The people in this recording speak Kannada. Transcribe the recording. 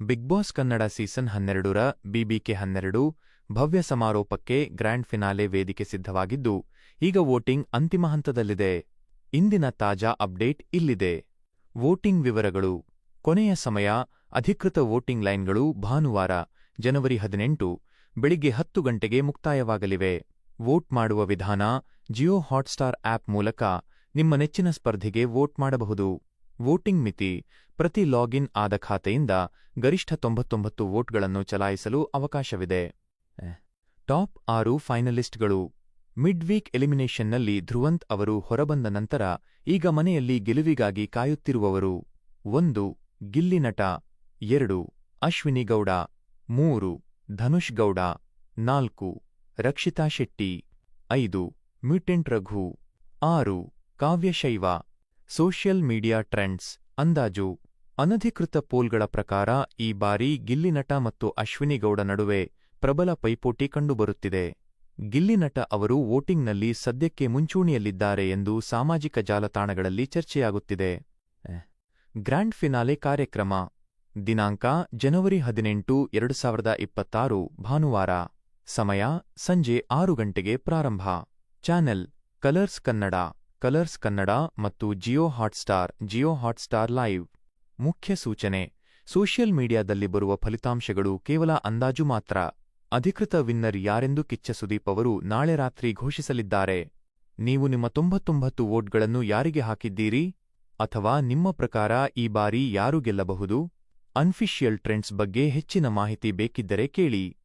ಬಿಗ್ ಬಾಸ್ ಕನ್ನಡ ಸೀಸನ್ ಹನ್ನೆರಡರ ಬಿಬಿಕೆ ಹನ್ನೆರಡು ಭವ್ಯ ಸಮಾರೋಪಕ್ಕೆ ಗ್ರ್ಯಾಂಡ್ ಫಿನಾಲೆ ವೇದಿಕೆ ಸಿದ್ಧವಾಗಿದ್ದು, ಈಗ ವೋಟಿಂಗ್ ಅಂತಿಮ ಹಂತದಲ್ಲಿದೆ. ಇಂದಿನ ತಾಜಾ ಅಪ್ಡೇಟ್ ಇಲ್ಲಿದೆ. ವೋಟಿಂಗ್ ವಿವರಗಳು. ಕೊನೆಯ ಸಮಯ, ಅಧಿಕೃತ ವೋಟಿಂಗ್ ಲೈನ್ಗಳು ಭಾನುವಾರ, ಜನವರಿ ಹದಿನೆಂಟು, ಬೆಳಿಗ್ಗೆ ಹತ್ತು ಗಂಟೆಗೆ ಮುಕ್ತಾಯವಾಗಲಿವೆ. ವೋಟ್ ಮಾಡುವ ವಿಧಾನ, ಜಿಯೋ ಹಾಟ್ಸ್ಟಾರ್ ಆಪ್ ಮೂಲಕ ನಿಮ್ಮ ನೆಚ್ಚಿನ ಸ್ಪರ್ಧೆಗೆ ವೋಟ್ ಮಾಡಬಹುದು. ವೋಟಿಂಗ್ ಮಿತಿ ಪ್ರತಿ ಲಾಗಿನ್ ಆದ ಖಾತೆಯಿಂದ ಗರಿಷ್ಠ ತೊಂಬತ್ತೊಂಬತ್ತು ವೋಟ್ಗಳನ್ನು ಚಲಾಯಿಸಲು ಅವಕಾಶವಿದೆ. ಟಾಪ್ ಆರು ಫೈನಲಿಸ್ಟ್ಗಳು. ಮಿಡ್ ವೀಕ್ ಎಲಿಮಿನೇಷನ್ನಲ್ಲಿ ಧ್ರುವಂತ್ ಅವರು ಹೊರಬಂದ ನಂತರ ಈಗ ಮನೆಯಲ್ಲಿ ಗೆಲುವಿಗಾಗಿ ಕಾಯುತ್ತಿರುವವರು. ಒಂದು, ಗಿಲ್ಲಿ ನಟ. ಎರಡು, ಅಶ್ವಿನಿ ಗೌಡ. ಮೂರು, ಧನುಷ್ ಗೌಡ. ನಾಲ್ಕು, ರಕ್ಷಿತಾ ಶೆಟ್ಟಿ. ಐದು, ಮ್ಯೂಟೆಂಟ್ ರಘು. ಆರು ಕಾವ್ಯಶೈವ ಸೋಷಿಯಲ್ ಮೀಡಿಯಾ ಟ್ರೆಂಡ್ಸ್ ಅಂದಾಜು. ಅನಧಿಕೃತ ಪೋಲ್ಗಳ ಪ್ರಕಾರ ಈ ಬಾರಿ ಗಿಲ್ಲಿನಟ ಮತ್ತು ಅಶ್ವಿನಿಗೌಡ ನಡುವೆ ಪ್ರಬಲ ಪೈಪೋಟಿ ಕಂಡುಬರುತ್ತಿದೆ. ಗಿಲ್ಲಿನಟ ಅವರು ವೋಟಿಂಗ್ನಲ್ಲಿ ಸದ್ಯಕ್ಕೆ ಮುಂಚೂಣಿಯಲ್ಲಿದ್ದಾರೆ ಎಂದು ಸಾಮಾಜಿಕ ಜಾಲತಾಣಗಳಲ್ಲಿ ಚರ್ಚೆಯಾಗುತ್ತಿದೆ. ಗ್ರ್ಯಾಂಡ್ ಫಿನಾಲೆ ಕಾರ್ಯಕ್ರಮ. ದಿನಾಂಕ ಜನವರಿ ಹದಿನೆಂಟು, ಎರಡು ಸಾವಿರದ ಇಪ್ಪತ್ತಾರು, ಭಾನುವಾರ. ಸಮಯ ಸಂಜೆ ಆರು ಗಂಟೆಗೆ ಪ್ರಾರಂಭ. Channel Colors Kannada. Colors Kannada ಮತ್ತು Jio Hotstar Jio Hotstar live. ಮುಖ್ಯ ಸೂಚನೆ, ಸೋಷಿಯಲ್ ಮೀಡಿಯಾದಲ್ಲಿ ಬರುವ ಫಲಿತಾಂಶಗಳು ಕೇವಲ ಅಂದಾಜು ಮಾತ್ರ. ಅಧಿಕೃತ ವಿನ್ನರ್ ಯಾರೆಂದು ಕಿಚ್ಚ ಸುದೀಪ್ ಅವರು ನಾಳೆ ರಾತ್ರಿ ಘೋಷಿಸಲಿದ್ದಾರೆ. ನೀವು ನಿಮ್ಮ ತೊಂಬತ್ತೊಂಬತ್ತು ವೋಟ್ಗಳನ್ನು ಯಾರಿಗೆ ಹಾಕಿದ್ದೀರಿ? ಅಥವಾ ನಿಮ್ಮ ಪ್ರಕಾರ ಈ ಬಾರಿ ಯಾರು ಗೆಲ್ಲಬಹುದು? ಅನ್ಫಿಷಿಯಲ್ ಟ್ರೆಂಡ್ಸ್ ಬಗ್ಗೆ ಹೆಚ್ಚಿನ ಮಾಹಿತಿ ಬೇಕಿದ್ದರೆ ಕೇಳಿ.